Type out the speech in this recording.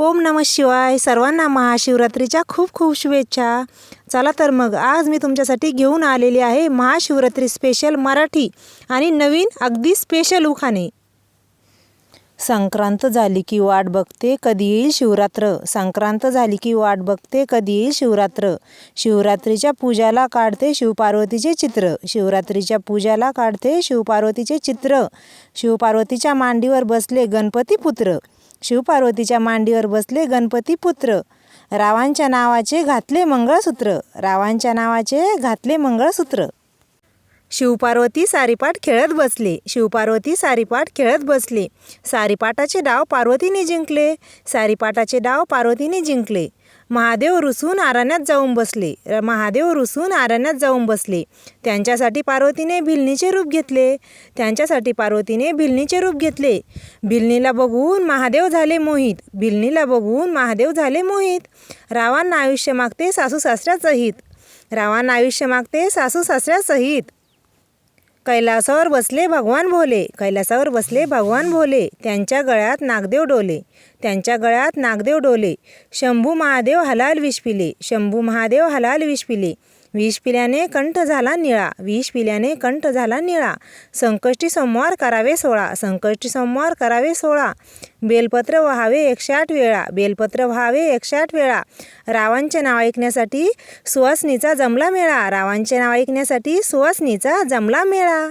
ओम नम शिवाय. सर्वांना महाशिवरात्रीच्या खूप खूप शुभेच्छा. चला तर मग आज मी तुमच्यासाठी घेऊन आलेली आहे महाशिवरात्री स्पेशल मराठी आणि नवीन अगदी स्पेशल उखाणे. संक्रांत झाली की वाट बघते कधी येईल शिवरात्र. संक्रांत झाली की वाट बघते कधी येईल शिवरात्र. शिवरात्रीच्या पूजाला काढते शिवपार्वतीचे चित्र. शिवरात्रीच्या पूजाला काढते शिवपार्वतीचे चित्र. शिवपार्वतीच्या मांडीवर बसले गणपती पुत्र. शिवपार्वतीच्या मांडीवर बसले गणपती पुत्र. रावांच्या नावाचे घातले मंगळसूत्र. रावांच्या नावाचे घातले मंगळसूत्र. शिवपार्वती सारीपाट खेळत बसले. शिवपार्वती सारीपाट खेळत बसले. सारीपाटाचे डाव पार्वतीने जिंकले. सारीपाटाचे डाव पार्वतीने जिंकले. महादेव रुसून आरण्यात जाऊन बसले. र- महादेव रुसून आरण्यात जाऊन बसले. त्यांच्यासाठी पार्वतीने भिलनीचे रूप घेतले. त्यांच्यासाठी पार्वतीने भिलनीचे रूप घेतले. भिलनीला बघून महादेव झाले मोहित. भिलनीला बघून महादेव झाले मोहित. रावांना आयुष्य मागते सासू सासऱ्यासहित. रावांना आयुष्य मागते सासू सासऱ्यासहित. कैलासावर बसले भगवान भोले कैलासावर बसले भगवान भोले त्यांच्या गळ्यात नागदेव डोले त्यांच्या गळ्यात नागदेव डोले शंभू महादेव हलाल विष पिले शंभू महादेव हलाल विष पिले विष पिल्याने कंठ झाला निळा विष पिल्याने कंठ झाला निळा संकष्टी सोमवार करावे सोळा संकष्टी सोमवार करावे सोळा बेलपत्र व्हावे एकशे आठ वेळा बेलपत्र व्हावे एकशे आठ वेळा. रावांचे नाव ऐकण्यासाठी सुवासनीचा जमला मेळा. रावांचे नाव ऐकण्यासाठी सुवासनीचा जमला मेळा.